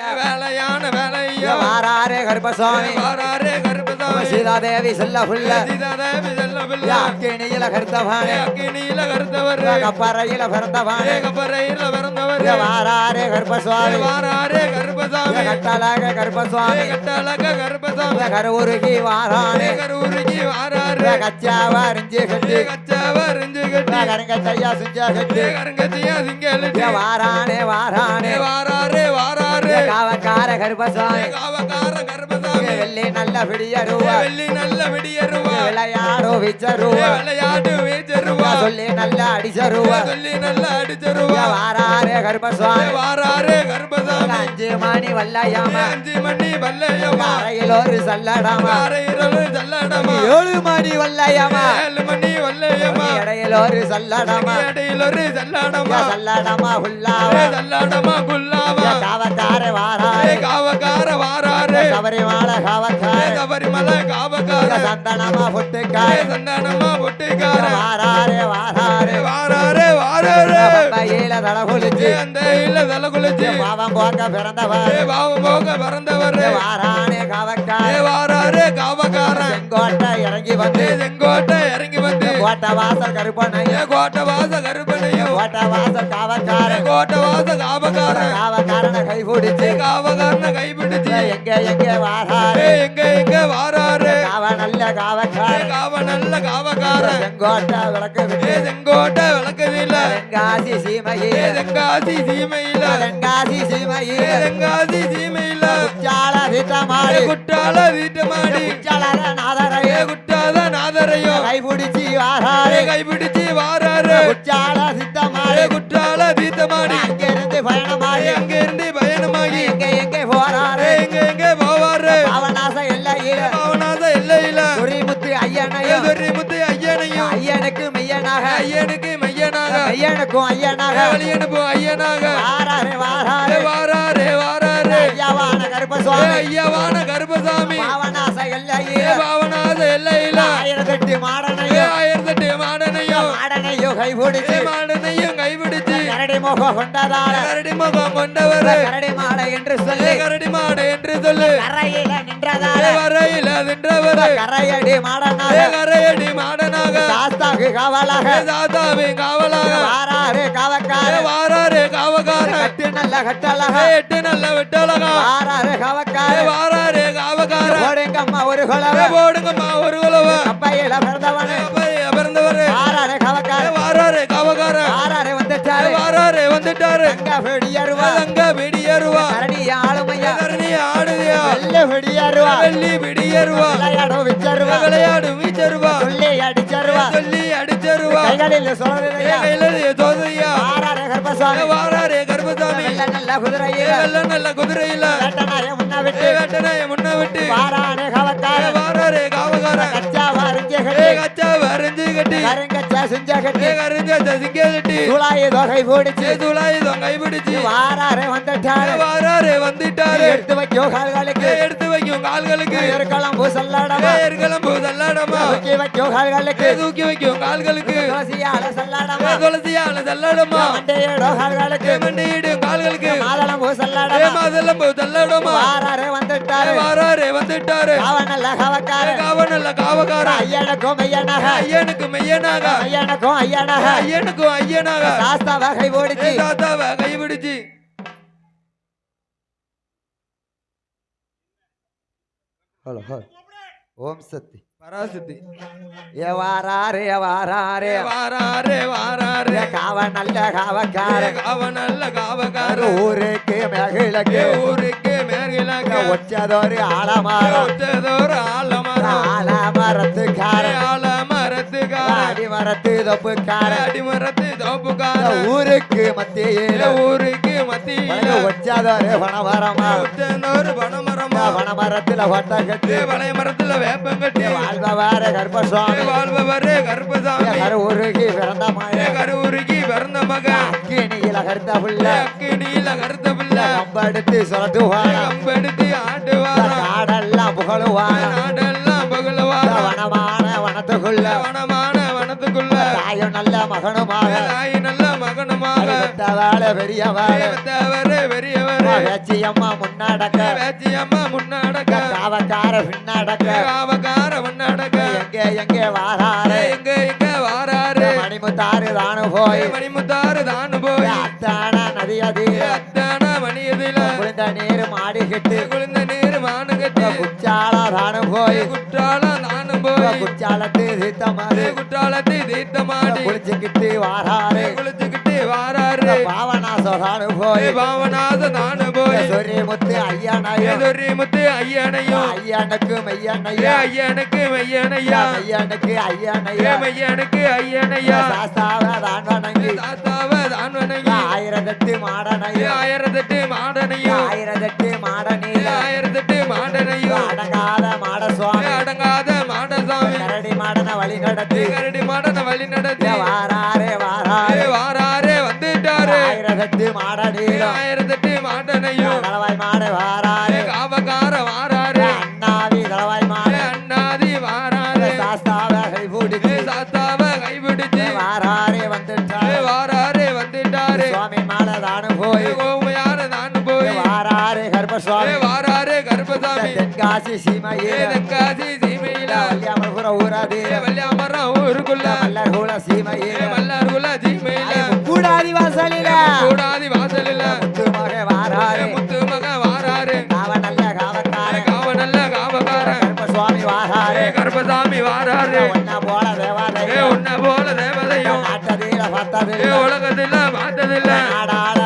வேலையான வேலையா? வாராரே கருப்பசாமி. வாராரே கருப்பசாமி. சீதாதேவி சொல்ல புள்ள சீதாதேவி செல்ல பிள்ளை அக்கினியில கருத்தவானே. அக்கினியில கருத்தவர். கப்பறையில பிறந்தவானே. கப்பறையில பிறந்தவர். வாராரே கருப்பசுவாமி வாராரே கருப்பசாமி. கட்டழக கருப்பசுவாமி கட்டழக கருப்பசாமி. கருவுருகி வாரானே. கரூருக்கு வாராரு. கச்சாவ கட்டி கச்சாவ கட்டி. கருங்கச்சையா சுஞ்சா கட்டி. கருங்கச்சியா சிங்கலிட்டு வாரானே வாரானே. வாராரு வாராரு. காவக்கார கருப்பசாமி. காவக்கார கருப்பசாமி. வெள்ளி நல்ல பிடியருவா வெள்ளி நல்ல வெடியருவா. விளையாடோ விச்சருவா விளையாட்டு வீச்சருவா சொல்லி நல்ல அடிச்சருவா. சொல்லி நல்ல அடிச்சருவா. வாராரே கருப்பசுவாமி வாராரு கருப்பசாமி. அஞ்சு மணி வல்லையாமா அஞ்சு மணி வல்லையம்மா. அறையில் ஒரு சல்லடாமா அரையிரவு சல்லடமா ஏழு மணி வல்லையாமா ஏழு மணி வல்லையம்மா. இடையில் ஒரு சல்லடாமா இடையில ஒரு சல்லடமா சல்லடமா ஃபுல்லாவா சல்லடமா குல்லாவா. காவக்கார வாராரே. காவக்கார வாராரு. சபரிமால காவக்கார. சபரிமலை காவக்கார சந்தனமா பொட்டுக்கார. சந்தானமா பொட்டிக்கார. வாராரே வாராரே. வாராரு வாராரு. பையில தடகுலிச்சு அந்த இல்ல தலை குளிச்சு. பாவம் போக்க பிறந்தவர். பாவம் போக பிறந்தவர். வாரானே காவக்கார வாராரு காவக்காரன். செங்கோட்டை இறங்கி வந்து. செங்கோட்டை இறங்கி வந்து. கோட்டை வாசல் கருப்பனைய கோட்டை வாச கருப்பனையும் கோட்டை வாசல் காவக்கார கோட்டை வாச காவக்காரன் காவக்காரனை கை பிடிச்சு காவக்காரனை கைப்பிடிச்சு. எங்க எங்க வாராரு. எங்க எங்க நல்ல காவக்கார காவ நல்ல காவக்காரன். செங்கோட்டை விளக்கு விட்டு செங்கோட்டை விளக்குதில்ல. தென்காசி சீமையில். தென்காசி சீமையில. தென்காசி சீமையில். தென்காசி சீமையில. குச்சால வீட்டமாடி. குற்றால வீட்டு மாடி குச்சால நாதரைய. குற்றாத நாதரையும் கை பிடிச்சி வாராரு. கைப்பிடிச்சு வாராரு. குச்சால சித்தமாடி. குற்றால மெய்யனுக்கும் ஐயனாக. வழியனுப்பு ஐயனாக. வாராரு வாராரு. வாராரு வாராரு. ஐயாவான கருப்பசுவாமி. ஐயாவான கருப்பசாமி. பாவனாச எல்லையில. பாவனாத எல்லையில. ஆயிரத்தெட்டு மாடனையும். ஆயிரத்தெட்டு மாடனையும். மாடனையும் கை பிடிச்சு மாடனையும் கைப்பிடிச்சு கரடி முகம் கொண்டதால. கரடி முகம் கொண்டவர். கரடி மாடை என்று சொல்லி. கரடி மாடு என்று சொல்லு. கரையில நின்றதால. வரையில நின்றவர். கரையடி மாடனாக. கரையடி மாடனாக. சாஸ்தாக்கு காவலாக. சாதாவி காவலாக. வாராரு காவக்கார. வாராரு காவகாரன் கட்டு நல்ல கட்டழக. எட்டு நல்ல விட்டலகா வாராரு காவக்கார. வாராரு காவகாரன் ஓடுங்கம்மா ஒரு குலவ போடுங்கம்மா ஒரு குலவ கப்பையில பிறந்தவனு. பிறந்தவர் வாராரு காவக்கார. வாராரு காவகாரன் வாராரு வந்துட்டாரு. வாராரு வந்துட்டாரு. அங்க வெடியருவா அங்க வெடியருவா கரடி ஆளுமையா. கரணி ஆடுதியா வெள்ள வெடியருவா வெள்ளி வெடியருவா விளையாடும் விச்சருவா. விளையாடு வீச்சருவா. சொல்லி அடிச்சருவா. சொல்லி அடிச்சருவா. கைகளில் கையில தோதையா வாராரு கர்ப்பசாமி நல்ல குதிரையில. நல்ல குதிரையில. வேட்டனாய முன்ன விட்டு. வேட்டனாய முன்ன விட்டு. வாராரு காவக்கார வாராரு காவகாரன் கச்சா வாரிஞ்ச கட்டி. கச்சா வரைஞ்சு கட்டி. கருங்கச்சா சுஞ்ச கட்டி. ஏ கரிஞ்ச சிங்க கட்டி சூளாய தொகை போடிச்சு. துளாய் தொங்கை பிடிச்சு. வாராரு வந்துட்டாரு. வாராரு வந்துட்டாரு. எடுத்து வைக்கும் கால்களுக்கு. எடுத்து வைக்கும் கால்களுக்கு. இருக்கலாம் பூசல்லாடமா. ஏற்களம்பு தள்ளாடமா தூக்கி வைக்கும் கால்களுக்கு. தூக்கி வைக்கும் கால்களுக்கு. துளசியால சல்லாடமா. துளசியால தள்ளாடமா மண்டையோட கால்களுக்கு. ஏ மண்டியிடும் கால்களுக்கு. மாதளம் ஏ பூசல்லாடமா. மாதளம்பு தள்ளாடமா வாராரு வந்துட்டாரு. வாராரு வந்துட்டாரு. காவனல்ல காவக்கார காவனல்ல ஐயனுக்கும் ஐயனுக்கு மெய்யனாக. ஐயனுக்கும் ஐயனாக. ஐயனுக்கும் ஐயனாக. சாஸ்தா வகை ஓடிச்சு தாத்தாவை கைபிடிச்சு ஹலோ ஓம் சக்தி. பராசக்தி. ஏ வாராரே வாராரே. வாராரே வாராரே. காவ நல்ல காவக்கார. காவனல்ல காவகார ஊருக்கு மகிழக்கு. ஊருக்கு மேற்கிழக்க ஒச்சதொரு ஆலமரம். ஒத்ததோர் ஆலமரம். ஆலமரத்துக்கார அடிமரத்து தொப்புக்கார அடிமரத்து தோப்புக்கார ஊருக்கு மத்தியில ஊருக்கு மத்தியில. ஒச்சதொரு பணமரமா ஒத்ததோர் பனமரமா பணமரத்துல ஒட்ட கட்டி பழைய மரத்துல வேப்பங்கட்டி வாழ்பவார கர்ப்பசுவாமி வாழ்பவரே கருப்பசாமி. ஊருக்கு பிறந்த மாய கருவுருகி பிறந்த மக அக்கினியில கருத்த புள்ள. அக்கினியில கருத்த பிள்ளை. கம்பெடுத்து சொல்லட்டுவான கம்பெடுத்து ஆட்டுவாரா காடெல்லாம் புகழுவான. நாடெல்லாம் பகலவாரா வனமான வனத்துக்குள்ள. வனமான நல்ல மகனுமாக. நல்ல மகனுமாக. பெத்தவாள பெரியவாள. பெத்தவரு பெரியவரு. வேச்சியம்மா முன்னாடக்க. வேச்சியம்மா முன்னாடக்க. காவக்கார பின்னாடக்க. காவக்கார முன்னாடக்க. எங்கே எங்கே வாராரு? எங்க எங்க வாராரு? மணிமுத்தாறு தானு போய். மணிமுத்தாறு தானு போய். அத்தான நதியதில அத்தான மணியதில குளிர்ந்த நீர் மாடிக்கிட்டு. குளிர்ந்த நீர் மானு கட்டி குச்சால தானு போய். குற்றாலம் நானு போய் குச்சாலத்து சீத்தமாறு குற்றாலத்தை தீர்த்த மாடி குளிச்சுக்கிட்டு வாராரு குளிச்சுக்கிட்டு வாராரு பாவனாசோ தானு போய். பாவநாத நானு போய். சொரி முத்து ஐயனையும். எதிரி முத்து ஐயனையும். ஐயனுக்கு ஏ மையனையா ஐயனுக்கு மையனையா ஐயனுக்கு ஐயனையா மையனுக்கு ஐயனையா சாஸ்தாவ தான் வணங்கி தாத்தாவ தான் வணங்கி ஆயிரத்தெட்டு மாடனையும். ஆயிரத்தெட்டு மாடனையும். ஆயிரத்தெட்டு நடத்தி. கரடி மாடனை வழி நடத்தி. வாராரே வாராரே. வாராரே வந்துட்டாரு. ஆயிரத்தெட்டு மாடனிலும் ஆயிரத்தெட்டு மாடனையும். மாடு வாராரே. வாராரு கருப்பசாமி. தென்காசி சீமையே தென்காசி சீமையில. வல்லியாமபுர ஊராது. ஏ வல்லியாமரம் ஊருக்குள்ள. மல்லர் கூட சீமையே ஏ மல்லார்குல சீமையில. கூடாதி வாசலில. கூடாதி வாசலில. முத்து மக வாராரு முத்து மக வாராரு காவ நல்ல ஏ காவக்காரன் காவ நல்ல காவக்காரன் கர்ப்பசுவாமி ஏ வாராரு கருப்பசாமி வாராரு ஒன்ன போல தேவாலயம். உன்ன போல தேவதையும் நாட்டதில ஏ பத்ததில்ல உலகத்துல பார்த்ததில்ல. நாடாட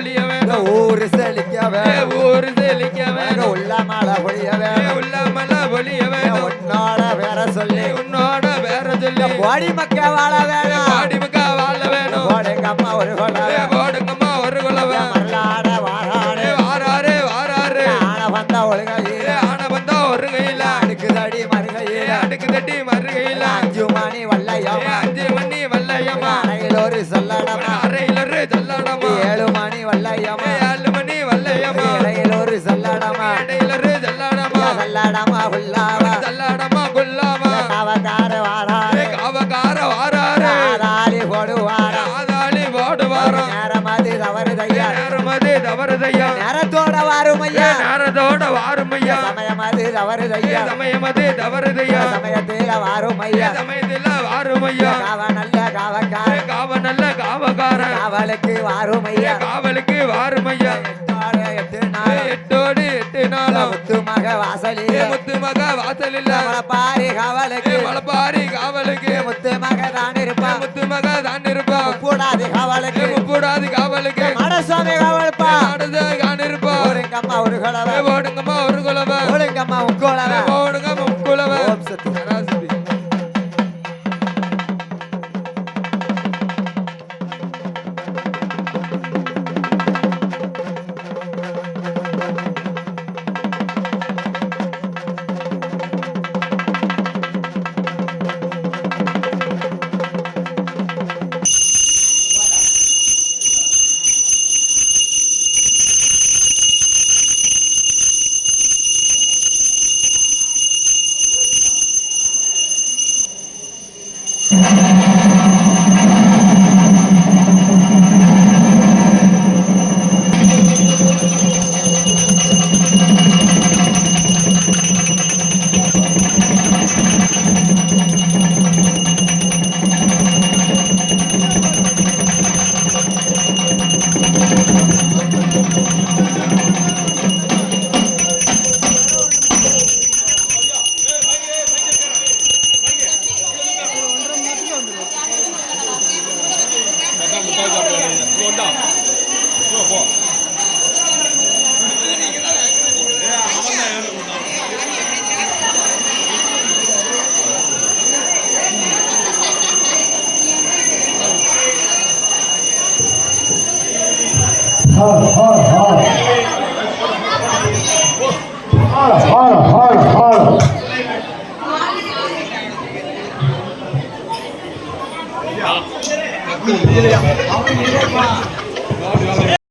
மல்ல ஒளிய இந்த வேணும். ஊரு செழிக்க ஏ வேணும். ஊரு செழிக்க எனக்கு வேணும். உள்ள ஏ வேணும். உள்ள மல்ல ஒளிய வேணும். உன்னோட பேர சொல்லி. உன்னோட வேற சொல்லி. கோடி மக்க வாழ வேணும். வல்லையம்மா ஏ ஏழு மணி வல்லையம்மா இடையில் ஒரு சொல்லடமா? இடையில ஒரு ஜல்லாடமா சொல்லடமா? உள்ளாவா வாருமையா சமயம் அது ஏ தவறுதையா சமயம் அது தவறுதையா சமயத்தில வாரும் ஐயா. சமயத்துல வாருமையா காவ நல்ல காவக்கார காவ நல்ல காவக்காரன். காவலுக்கு வாரும் ஐயா. காவலுக்கு ஏ நாள். எட்டோடு எட்டு நாளும் முத்து மக வாசலில். முத்து மக வாசல் இல்ல பாரி ஏ காவலுக்கு மலப்பாரி காவலுக்கு. முத்து மக தான் இருப்பா முத்து மக தான் இருப்பா கூடாது காவலுக்கு முப்பூடாதி காவலுக்கு. மடசுவாமி காவல்பா ஆடுத கான் இருப்பா ஓடுங்கம்மா ஒரு ஏ குலவ হর হর হর হর হর হর হর Yeah.